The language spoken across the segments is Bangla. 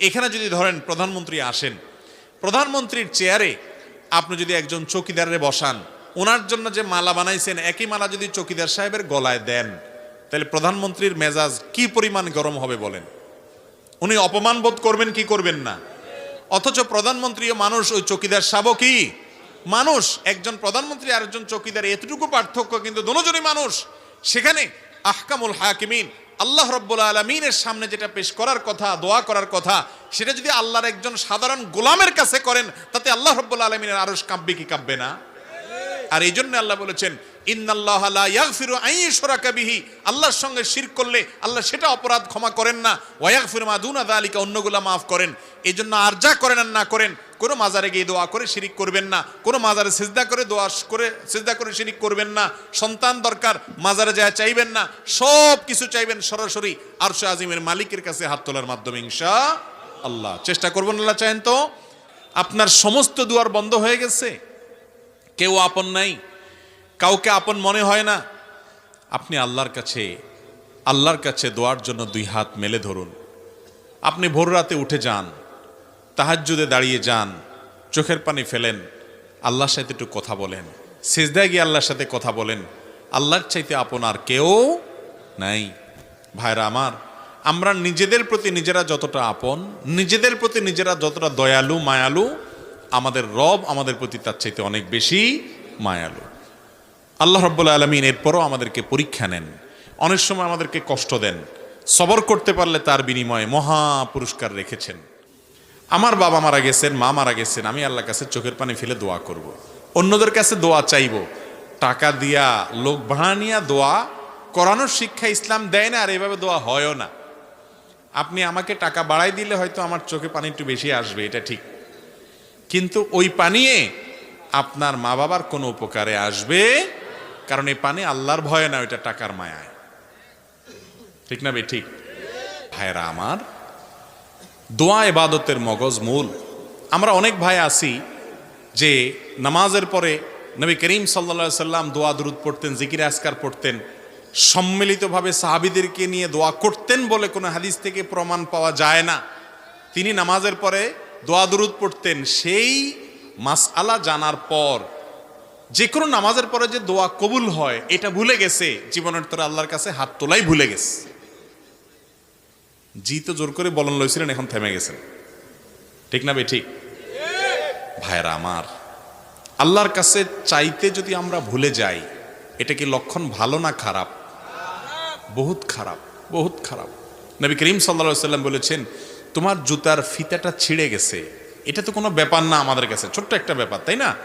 এখানে যদি ধরেন প্রধানমন্ত্রী আসেন, প্রধানমন্ত্রীর চেয়ারে আপনি যদি একজন চৌকিদারে বসান, ওনার জন্য যে মালা বানাইছেন, একই মালা যদি চৌকিদার সাহেবের গলায় দেন, তাহলে প্রধানমন্ত্রীর মেজাজ কি পরিমাণ গরম হবে বলেন? উনি অপমান বোধ করবেন কি করবেন না? অথচ প্রধানমন্ত্রী ও মানুষ, ওই চৌকিদার সাবো কি? মানুষ, একজন প্রধানমন্ত্রী আর একজন চৌকিদার এতটুকু পার্থক্য কিন্তু দুজনই মানুষ। সেখানে আহকামুল হাকিমিন আল্লাহ রব্বুল আলমিনের সামনে যেটা পেশ করার কথা, দোয়া করার কথা, সেটা যদি আল্লাহর একজন সাধারণ গোলামের কাছে করেন, তাতে আল্লাহ রব্বুল আলমিনের আরস কাঁপবে কি কাঁপবে না? আর এই জন্য আল্লাহ বলেছেন আল্লাহর সঙ্গে শিরক করলে আল্লাহ সেটা অপরাধ ক্ষমা করেন না। ওয়া ইয়াগফিরু মা দুনা যালিকা, অন্যগুলা মাফ করেন। এই জন্য আর যা করেন আর না করেন কোনো মাজারে গিয়ে দোয়া করে শিরিক করবেন না। কোনো মাজারে সিজদা করে দোয়া করে সিজদা করে শিরিক করবেন না। সন্তান দরকার, মাজারে যায় চাইবেন না, সব কিছু চাইবেন সরাসরি আরশে আজিমের মালিকের কাছে হাত তোলার মাধ্যমে, ইনশা আল্লাহ। চেষ্টা করবেন আল্লাহ চাহেন তো। আপনার সমস্ত দুয়ার বন্ধ হয়ে গেছে। কেউ আপন নাই। কাউকে আপন মনে হয় না। আপনি আল্লাহর কাছে আল্লাহর কাছে দোয়ার জন্য দুই হাত মেলে ধরুন। আপনি ভোর রাতে উঠে যান। তাহাজ্জুদে দাঁড়িয়ে যান, চোখের পানি ফেলেন, আল্লাহর সাথে একটু কথা বলেন। সেজদায় গিয়ে আল্লাহর সাথে কথা বলেন, আল্লাহর চাইতে আপন আর কেউ নাই। ভাইরা আমার, আমরা নিজেদের প্রতি নিজেরা যতটা আপন, নিজেদের প্রতি নিজেরা যতটা দয়ালু, মায়ালু, আমাদের রব আমাদের প্রতি তার চাইতে অনেক বেশি মায়ালু। আল্লাহ রব্বুল আলমিন এরপরও আমাদেরকে পরীক্ষা নেন, অনেক সময় আমাদেরকে কষ্ট দেন, সবর করতে পারলে তার বিনিময়ে মহা পুরস্কার রেখেছেন। আমার বাবা মারা গেছেন, মা মারা গেছেন, আমি আল্লাহর কাছে চোখের পানি ফেলে দোয়া করব। অন্যদের কাছে দোয়া চাইব। টাকা দিয়া লোক ভাড়া দোয়া করানোর শিক্ষা ইসলাম দেয় না, আর এভাবে দোয়া হয়ও না। আপনি আমাকে টাকা বাড়াই দিলে হয়তো আমার চোখে পানি একটু বেশি আসবে, এটা ঠিক। কিন্তু ওই পানিয়ে আপনার মা বাবার কোনো উপকারে আসবে? কারণ এই পানি আল্লাহর ভয়ে না, ওইটা টাকার মায়ায়। ঠিক না বে, ঠিক? ভাইরা আমার দোয়া এবাদতের মগজ মূল। আমরা অনেক ভাই আছি যে নামাজের পরে নবী করিম সাল্লা সাল্লাম দোয়া দুরুদ পড়তেন, জিকির আসকার পড়তেন, সম্মিলিতভাবে সাহাবিদেরকে নিয়ে দোয়া করতেন বলে কোনো হাদিস থেকে প্রমাণ পাওয়া যায় না। তিনি নামাজের পরে দোয়া দুরুদ পড়তেন, সেই মাসআলা জানার পর যে কোনো নামাজের পরে যে দোয়া কবুল হয়, এটা ভুলে গেছে, জীবনের তোরা আল্লাহর কাছে হাত তোলাই ভুলে গেছে। জি তো জোর করে বলন লইছিলেন, এখন থেমে গেছেন। ঠিক না বে ঠিক। ভাইরা আমার, আল্লাহর কাছে চাইতে যদি আমরা ভুলে যাই, এটা কি লক্ষণ ভালো না খারাপ? বহুত খারাপ বহুত খারাপ। নবী করিম সাল্লা সাল্লাম বলেছেন, তোমার জুতার ফিতাটা ছিঁড়ে গেছে। এটা তো কোনো ব্যাপার না আমাদের কাছে, ছোট্ট একটা ব্যাপার, তাই না?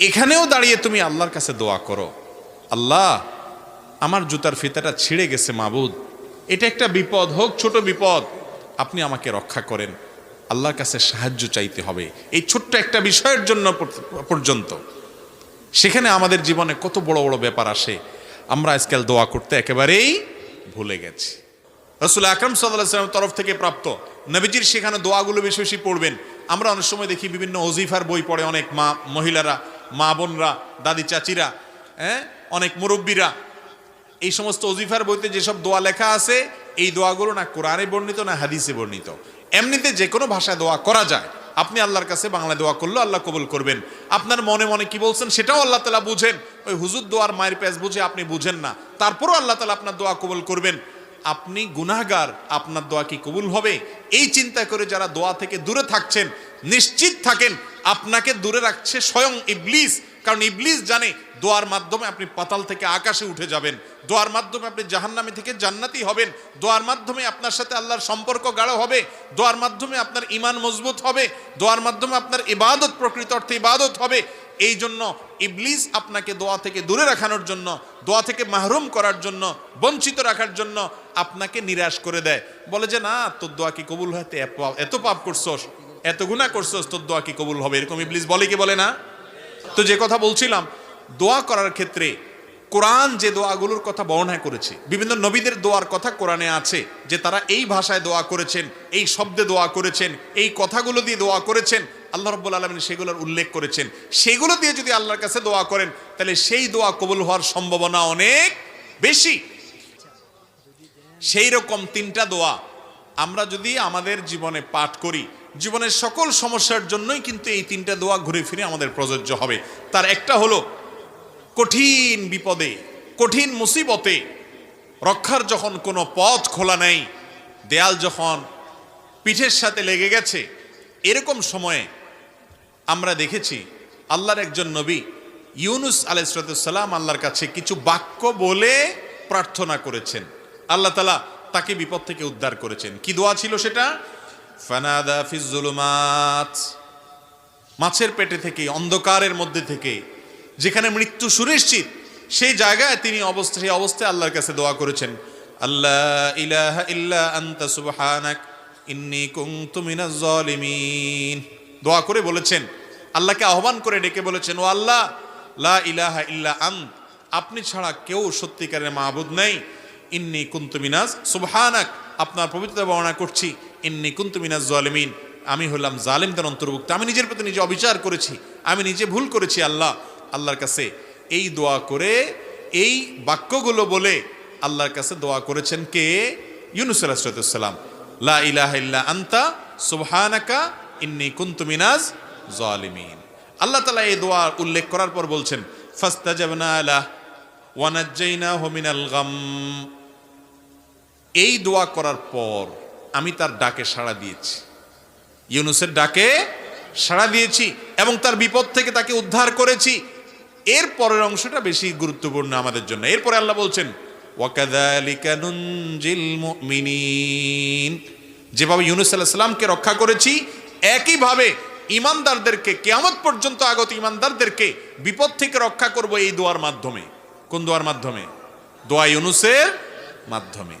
এখানেও দাঁড়িয়ে তুমি আল্লাহর কাছে দোয়া করো। আল্লাহ, আমার জুতার ফিতাটা ছিঁড়ে গেছে মাবুদ। এটা একটা বিপদ হোক, ছোট বিপদ। আপনি আমাকে রক্ষা করেন। আল্লাহর কাছে সাহায্য চাইতে হবে। এই ছোট্ট একটা বিষয়ের জন্য পর্যন্ত। সেখানে আমাদের জীবনে কত বড় বড় ব্যাপার আসে। আমরা আজকাল দোয়া করতে একেবারেই ভুলে গেছি। রসুল আকরম সাল্লাহামের তরফ থেকে প্রাপ্ত। নবীজির সেখানে দোয়াগুলো বেশি বেশি পড়বেন। আমরা অনেক সময় দেখি বিভিন্ন অজিফার বই পড়ে অনেক মা মহিলারা, মা বোনরা, দাদি চাচিরা হ্যাঁ? অনেক মুরব্বীরা। এই সমস্ত অজিফার বইতে যেসব দোয়া লেখা আছে, এই দোয়াগুলো না কোরআনে বর্ণিত, না হাদিসে বর্ণিত। এমনিতে যে কোনো ভাষায় দোয়া করা যায়। আপনি আল্লাহর কাছে বাংলা দোয়া করলেও আল্লাহ কবুল করবেন। আপনার মনে মনে কি বলছেন সেটাও আল্লাহ তালা বুঝেন। ওই হুজুর দোয়ার মায়ের প্যাস বুঝে আপনি বুঝেন না। তারপরও আল্লাহ তালা আপনার দোয়া কবুল করবেন। আপনি গুনাহগার, আপনার দোয়া কি কবুল হবে? এই চিন্তা করে যারা দোয়া থেকে দূরে থাকছেন, নিশ্চিত থাকেন আপনাকে দূরে রাখছে স্বয়ং ইবলিস। কারণ ইবলিস জানে দোয়ার মাধ্যমে আপনি পাতাল থেকে আকাশে উঠে যাবেন। দোয়ার মাধ্যমে আপনি জাহান্নামে থেকে জান্নাতি হবেন। দোয়ার মাধ্যমে আপনার সাথে আল্লাহর সম্পর্ক গাঢ় হবে। দোয়ার মাধ্যমে আপনার ইমান মজবুত হবে। দোয়ার মাধ্যমে আপনার ইবাদত প্রকৃত অর্থে ইবাদত হবে। এই জন্য ইবলিস আপনাকে দোয়া থেকে দূরে রাখানোর জন্য, দোয়া থেকে মাহরুম করার জন্য, বঞ্চিত রাখার জন্য আপনাকে নিরাশ করে দেয়। বলে যে, না, তোর দোয়া কি কবুল হয় এত পাপ- করছস? এত গুণা করছস তোর দোয়া কি কবুল হবে? এরকম ইবলিস বলে কি বলে না? তো যে কথা বলছিলাম, দোয়া করার ক্ষেত্রে কোরআন যে দোয়াগুলোর কথা বর্ণনা করেছে, বিভিন্ন নবীদের দোয়ার কথা কোরআনে আছে, যে তারা এই ভাষায় দোয়া করেছেন, এই শব্দে দোয়া করেছেন, এই কথাগুলো দিয়ে দোয়া করেছেন, আল্লাহ রব্বুল আলমিন সেগুলোর উল্লেখ করেছেন। সেগুলো দিয়ে যদি আল্লাহর কাছে দোয়া করেন, তাহলে সেই দোয়া কবুল হওয়ার সম্ভাবনা অনেক বেশি। সেই রকম তিনটা দোয়া আমরা যদি আমাদের জীবনে পাঠ করি জীবনের সকল সমস্যার জন্যই কিন্তু এই তিনটা দোয়া ঘুরে ফিরে আমাদের প্রযোজ্য হবে। তার একটা হলো, কঠিন বিপদে, কঠিন মুসিবতে, রক্ষার যখন কোনো পথ খোলা নেই, দেয়াল যখন পিঠের সাথে লেগে গেছে, এরকম সময়ে আমরা দেখেছি আল্লাহর একজন নবী, ইউনুস আলাইসালাম আল্লাহর কাছে কিছু বাক্য বলে প্রার্থনা করেছেন। আল্লাহ তালা তাকে বিপদ থেকে উদ্ধার করেছেন। কি দোয়া ছিল সেটা? ফানাদা মাছের পেটে থেকে, অন্ধকারের মধ্যে থেকে, যেখানে মৃত্যু সুনিশ্চিত, সেই জায়গায় তিনি অবস্থা সেই অবস্থায় আল্লাহর কাছে দোয়া করেছেন। আল্লাহ ইলাহা ইল্লা আনতা সুবহানাক, ইন্নী কুনতু মিনাজ দোয়া করে বলেছেন। আল্লাহকে আহ্বান করে ডেকে বলেছেন, ও আল্লাহ, লা ইলাহা ইল্লা আন্ত, আপনি ছাড়া কেউ সত্যিকারের মাহবুদ নেই। ইন্নি কুন্তু মিনাজ, সুবহানাক, আপনার পবিত্রতা বর্ণনা করছি। ইন্নি কুন্তু মিনাজ জালিমিন। আমি হলাম জালিমদের অন্তর্ভুক্ত। আমি নিজের প্রতি নিজে অবিচার করেছি। আমি নিজে ভুল করেছি, আল্লাহ। আল্লাহর কাছে এই দোয়া করে, এই বাক্যগুলো বলে আল্লাহর কাছে দোয়া করেছেন কে? ইউনুস আলাহিসাল্লাম লা ইলাহা আন্তা, সুবহানাকা, ইন্নি কুন্তু মিনাজ জালিমিন। আল্লাহ তালা এই দোয়া উল্লেখ করার পর বলছেন, ফাস্তাজাবনা আলাহ ওয়ানাজ্জাইনাহু মিনাল গাম। এই দোয়া করার পর আমি তার ডাকে সাড়া দিয়েছি। ইউনুসের ডাকে সাড়া দিয়েছি এবং তার বিপদ থেকে তাকে উদ্ধার করেছি। এর পরের অংশটা বেশি গুরুত্বপূর্ণ আমাদের জন্য। এরপরে আল্লাহ বলছেন যেভাবে ইউনুস আলাইহিস সালামকে রক্ষা করেছি, একইভাবে ইমানদারদেরকে, কেয়ামত পর্যন্ত আগত ইমানদারদেরকে বিপদ থেকে রক্ষা করব এই দোয়ার মাধ্যমে। কোন দোয়ার মাধ্যমে? দোয়া ইউনুসের মাধ্যমে।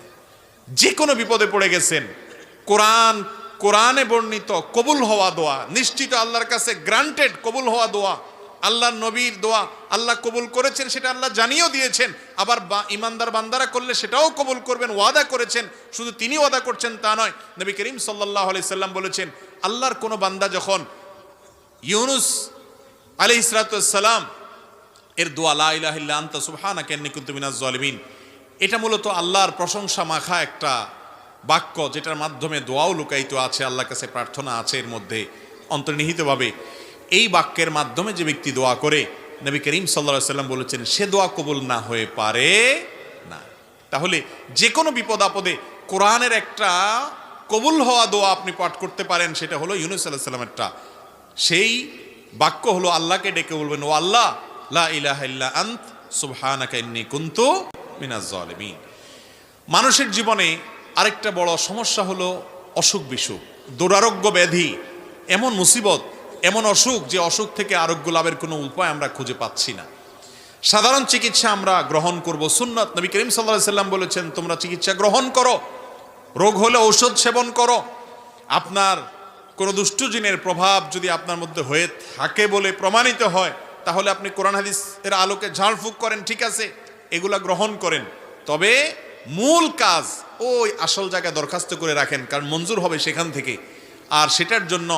যে কোনো বিপদে পড়ে গেছেন। কোরআন, কোরআনে বর্ণিত কবুল হওয়া দোয়া, নিশ্চিত আল্লাহর কাছে গ্রান্টেড কবুল হওয়া দোয়া, আল্লাহর নবীর দোয়া, আল্লাহ কবুল করেছেন সেটা আল্লাহ জানিয়েও দিয়েছেন, আবার বা, ইমানদার বান্দারা করলে সেটাও কবুল করবেন, ওয়াদা করেছেন, শুধু তিনি ওয়াদা করছেন তা নয়, নবী করিম সাল্লাহ আলি সাল্লাম বলেছেন, আল্লাহর কোনো বান্দা যখন ইউনুস আলি ইসরাতাম এর দোয়া ইল্লা আনতা সুবহানাকা ইন্নী জালিমিন এটা মূলত আল্লাহর প্রশংসা মাখা একটা বাক্য যেটার মাধ্যমে দোয়াও লুকায়িত আছে, আল্লাহর কাছে প্রার্থনা আছে এর মধ্যে অন্তর্নিহিতভাবে। এই বাক্যের মাধ্যমে যে ব্যক্তি দোয়া করে, নবী করিম সাল্লা সাল্লাম বলেছেন, সে দোয়া কবুল না হয়ে পারে না। তাহলে যে কোনো বিপদ আপদে কোরআনের একটা কবুল হওয়া দোয়া আপনি পাঠ করতে পারেন, সেটা হলো ইউনুস আল্লাহ সাল্লামেরটা সেই বাক্য হলো আল্লাহকে ডেকে বলবেন, ও আল্লাহ, লা ইলাহা ইল্লা আন্ত, সুবহানাকা ইন্নী কুনতু মিনাজ জালিমিন। মানুষের জীবনে আরেকটা বড় সমস্যা হলো অসুখ বিসুখ, দুরারোগ্য ব্যাধি, এমন মুসিবত, এমন অসুখ যে অসুখ থেকে আরোগ্য লাভের কোনো উপায় আমরা খুঁজে পাচ্ছি না। সাধারণ চিকিৎসা আমরা গ্রহণ করব সুন্নত। নবী করিম সাল্লাহ সাল্লাম বলেছেন, তোমরা চিকিৎসা গ্রহণ করো, রোগ হলে ঔষধ সেবন করো। আপনার কোনো দুষ্টজিনের প্রভাব যদি আপনার মধ্যে হয়ে থাকে বলে প্রমাণিত হয়, তাহলে আপনি কোরআন হাদিস এর আলোকে ঝাড়ফুঁক করেন, ঠিক আছে? এগুলা গ্রহণ করেন। তবে মূল কাজ ওই আসল জায়গায় দরখাস্ত করে রাখেন, কারণ মঞ্জুর হবে সেখান থেকে। আর সেটার জন্য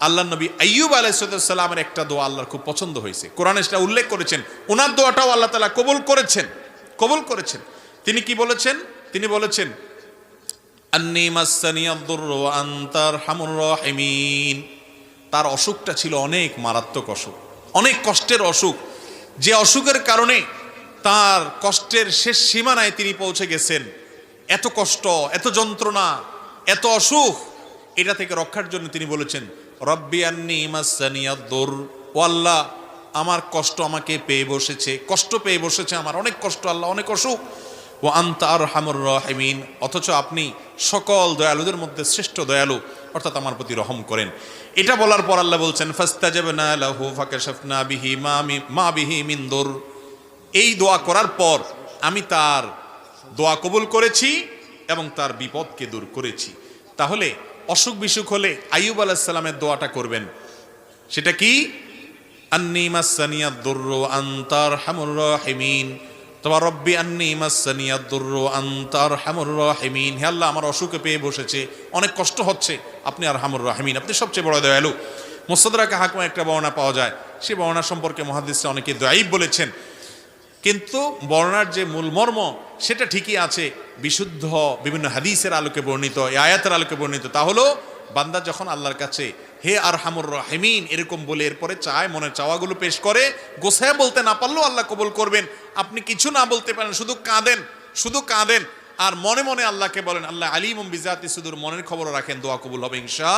আল্লাহ নবী আইয়ুব আলাইসালামের একটা দোয়া আল্লাহর খুব পছন্দ হয়েছে। কোরআনে সেটা উল্লেখ করেছেন। ওনার দোয়াটাও আল্লাহ তালা কবুল করেছেন। কবুল করেছেন। তিনি কি বলেছেন? তিনি বলেছেন তার অসুখটা ছিল অনেক মারাত্মক অসুখ, অনেক কষ্টের অসুখ। যে অসুখের কারণে তার কষ্টের শেষ সীমানায় তিনি পৌঁছে গেছেন। এত কষ্ট, এত যন্ত্রণা, এত অসুখ, এটা থেকে রক্ষার জন্য তিনি বলেছেন, রব্বি আন্নি মাসানিয়াদ্দুর ও আল্লাহ, আমার কষ্ট আমাকে পেয়ে বসেছে, কষ্ট পেয়ে বসেছে আমার, অনেক কষ্ট, আল্লাহ অনেক অসুখ। ও আন্তার হামুর রহিমিন, অথচ আপনি সকল দয়ালুদের মধ্যে শ্রেষ্ঠ দয়ালু, অর্থাৎ আমার প্রতি রহম করেন। এটা বলার পর আল্লাহ বলছেন, ফাস্তাজাবনা লাহু ফাকাশাফনা বিহি মা বিহি মিন্দুর এই দোয়া করার পর আমি তার দোয়া কবুল করেছি এবং তার বিপদকে দূর করেছি। তাহলে অসুখ বিসুখ হলে আইয়ুব আলাহিসাল্লামের দোয়াটা করবেন। সেটা কি? হামুর রহিমিন। হে আমার অসুখে পেয়ে বসেছে। অনেক কষ্ট হচ্ছে। আপনি আর আপনি সবচেয়ে বড় দয়ালু। একটা বর্ণনা পাওয়া যায়। সে বর্ণনা সম্পর্কে মহাদিসরা অনেকে দয়াইব বলেছেন। কিন্তু বর্ণার যে মূল মর্ম, সেটা ঠিকই আছে। বিশুদ্ধ বিভিন্ন হাদিসের আলোকে বর্ণিত আয়াতের আলোকে বর্ণিত। তা হলো, বান্দা যখন আল্লাহর কাছে, হে আর হামুর রহিমিন, এরকম বলে এরপরে চায়, মনের চাওয়াগুলো পেশ করে গোসায় বলতে না পারলেও আল্লাহ কবুল করবেন। আপনি কিছু না বলতে পারেন, শুধু কাঁদেন শুধু কাঁদেন। আর মনে মনে আল্লাহকে বলেন, আল্লাহ আলিম বিজাতি সুদূর মনের খবর রাখেন, দোয়া কবুল হবে ইনশা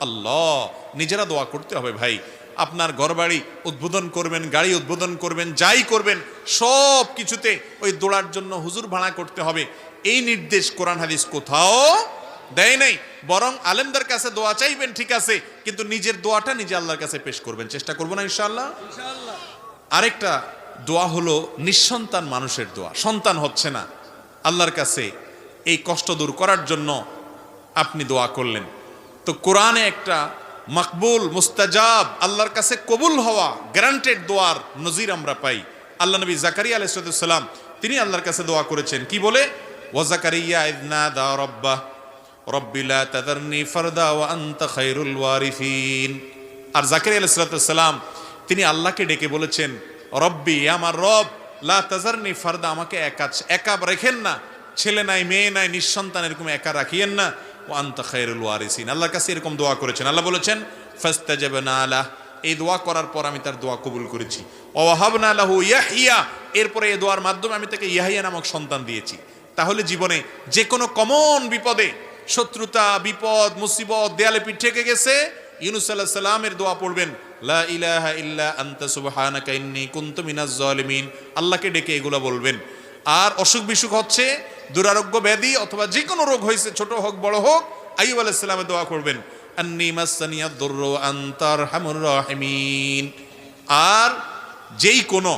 আল্লাহ নিজেরা দোয়া করতে হবে ভাই। আপনার ঘরবাড়ি উদ্বোধন করবেন গাড়ি উদ্বোধন করবেন যাই করবেন সব কিছুতে ওই দোড়ার জন্য হুজুর ভাড়া করতে হবে। এই নির্দেশ কোরআন হাদিস কোথাও দেয় নাই। বরং আলেমদের কাছে দোয়া চাইবেন ঠিক আছে কিন্তু নিজের দোয়াটা নিজে আল্লাহর কাছে পেশ করবেন। চেষ্টা করব না ইনশাআল্লাহ। আরেকটা দোয়া হলো নিঃসন্তান মানুষের দোয়া। সন্তান হচ্ছে না। আল্লাহর কাছে এই কষ্ট দূর করার জন্য আপনি দোয়া করলেন। তো কোরআনে একটা মকবুল, মুস্তাজাব, আল্লাহর কাছে কবুল হওয়া গ্যারান্টেড দোয়ার নজির আমরা পাই। আল্লাহ নবী জাকারিয়া আলাইসালাম তিনি আল্লাহর কাছে দোয়া করেছেন। কি বলে? ওয়াজাকারিয়া ইদনা দা রব্বা রব্বিলা তাদারনি ফারদা ওয়া আনতা খায়রুল ওয়ারিসিন। আর জাকারিয়া আলাইহিস সালাম, তিনি আল্লাহকে ডেকে বলেছেন, রব্বি আমার রব, লা তাজারনি ফারদা, আমাকে একা একা রেখেন না। ছেলে নাই, মেয়ে নাই, নিঃসন্তান, এরকম একা রাখিয়েন না। ও আন্তা খায়রুল ওয়ারিসিন। আল্লাহর কাছে এরকম দোয়া করেছেন। আল্লাহ বলেছেন, ফাস্তাজাবনা আলা এই দোয়া করার পর আমি তার দোয়া কবুল করেছি। ওয়াহাবনা লাহু ইয়াহিয়া এরপরে এই দোয়ার মাধ্যমে আমি তাকে ইয়াহিয়া নামক সন্তান দিয়েছি। তাহলে জীবনে যে কোনো কমন বিপদে, শত্রুতা, বিপদ, মুসিবত, দেয়ালে পিঠ ঠেকে গেছে, ইউনুস আল্লাহ সাল্লামের দোয়া পড়বেন, লা ইলাহা ইল্লা আনতা সুবহানাকা ইন্নী কুনতু মিনাজ জালিমিন আল্লাহকে ডেকে এগুলো বলবেন। আর অসুখ বিসুখ হচ্ছে দুরারোগ্য ব্যাধি অথবা যে কোনো রোগ হয়েছে ছোট হোক, বড় হোক আইব আলাইহিস সালামের দোয়া করবেন। আর যেই কোনো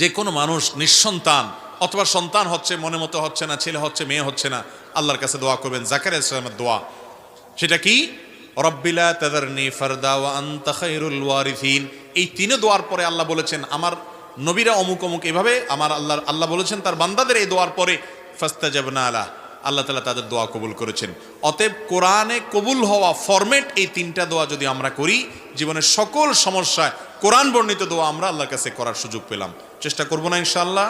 যে কোনো মানুষ নিঃসন্তান, অথবা সন্তান হচ্ছে মনে মতো হচ্ছে না, ছেলে হচ্ছে, মেয়ে হচ্ছে না, আল্লাহর কাছে দোয়া করবেন জাকার ইসলামের দোয়া। সেটা কি? রব্বিলা তাদারনি ফারদা ওয়া আনতা খায়রুল এই তিনে দোয়ার পরে আল্লাহ বলেছেন, আমার নবীরা অমুক অমুক এভাবে, আমার আল্লাহ আল্লাহ বলেছেন, তার বান্দাদের এই দোয়ার পরে ফাস্তাজাবনা আলা আল্লাহ তালা তাদের দোয়া কবুল করেছেন। অতএব কোরআনে কবুল হওয়া ফরম্যাট এই তিনটা দোয়া যদি আমরা করি, জীবনের সকল সমস্যায় কোরআন বর্ণিত দোয়া আমরা আল্লাহর কাছে করার সুযোগ পেলাম। চেষ্টা করব না ইনশাআল্লাহ।